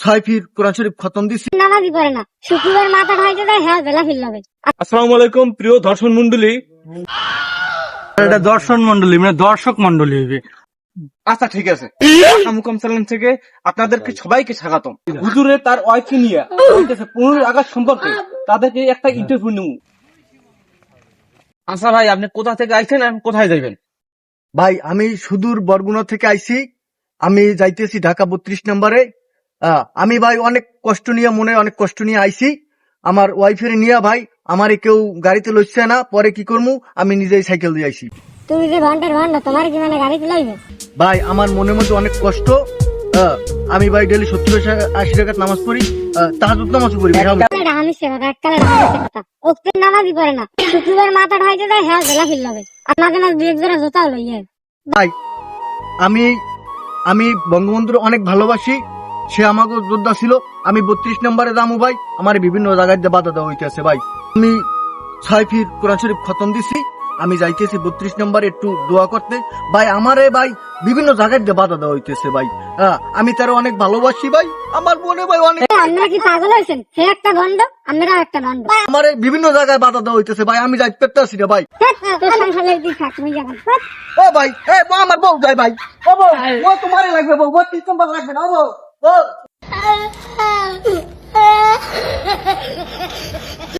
ছয় ফির কোরআন শরীফ খতম দিছি। নামাজই পড়ে না। শুক্রবার মাথা ঢাইতে যায় হ্যাঁ বেলা ফিল হবে আসসালামু আলাইকুম প্রিয় দর্শন মন্ডলী এটা দর্শন মন্ডলী মানে দর্শক মন্ডলী হইবে আচ্ছা ঠিক আছে। মুকাম চ্যানেল থেকে আপনাদেরকে সবাইকে স্বাগতম। হুজুরে তার ওয়াইফকে নিয়ে বলতেছে পনেরোই আগস্ট সম্পর্কে তাদেরকে একটা ইন্টারভিউ নেব। আচ্ছা ভাই আপনি কোথা থেকে আইছেন আর কোথায় যাইবেন? ভাই আমি সুদূর বরগুনা থেকে আইছি। আমি যাইতেছি ঢাকা বত্রিশ নম্বরে। আমি ভাই অনেক কষ্ট নিয়ে মনে অনেক কষ্ট নিয়ে আইছি। আমার ওয়াইফের নিয়ে ভাই আমারে কেউ গাড়িতে লইছে না পরে কি করমু? আমি নিজেই সাইকেল দিয়ে আইছি। তুমি যে ঘণ্টার ঘণ্টা তোমার কি মানে গাড়িতে লইবে? ভাই আমার মনের মধ্যে অনেক কষ্ট। আমি ভাই ডেলি সত্তর আশি টাকার নামাজ পড়ি। তাহাজুদ নামাজ পড়ি ভাই আমি। কথা এককালে ওকে নামাজই পড়ে না। শুক্রবার মাথা ঢাইতে যায় হ্যাঁ বেলা ফিল আর মাঝে মাঝে দুই এক জোড়া জোতাও লইয়ে ভাই আমি আমি বঙ্গবন্ধুর অনেক ভালোবাসি। সে আমাকে যোদ্ধা ছিল। আমি বত্রিশ নম্বরে দামু ভাই। আমার বিভিন্ন জায়গায় বাধা দেওয়া হইতেছে ভাই। আমি ছয় ফির কোরআন শরীফ খতম দিছি। আমি যাইতেছি বত্রিশ নম্বরে একটু দোয়া করতে। ভাই আমারে ভাই বিভিন্ন জায়গায় দিয়ে বাধা দেওয়া হইতেছে ভাই। হ্যাঁ, আমি তার অনেক ভালোবাসি ভাই। আমার মনে ভাই অনেক আপনারা কি পাগল হয়েছেন সে একটা ভণ্ড আমরা একটা ভণ্ড আমার বিভিন্ন জায়গায় বাধা দেওয়া হইতেছে ভাই। আমি যাইতে পারতেছি না ভাই। ও ভাই এ আমার বউ যাই ভাই। ও বউ ও তোমারে লাগবে বউ। বত্রিশ নম্বর লাগবে না ও বউ। ও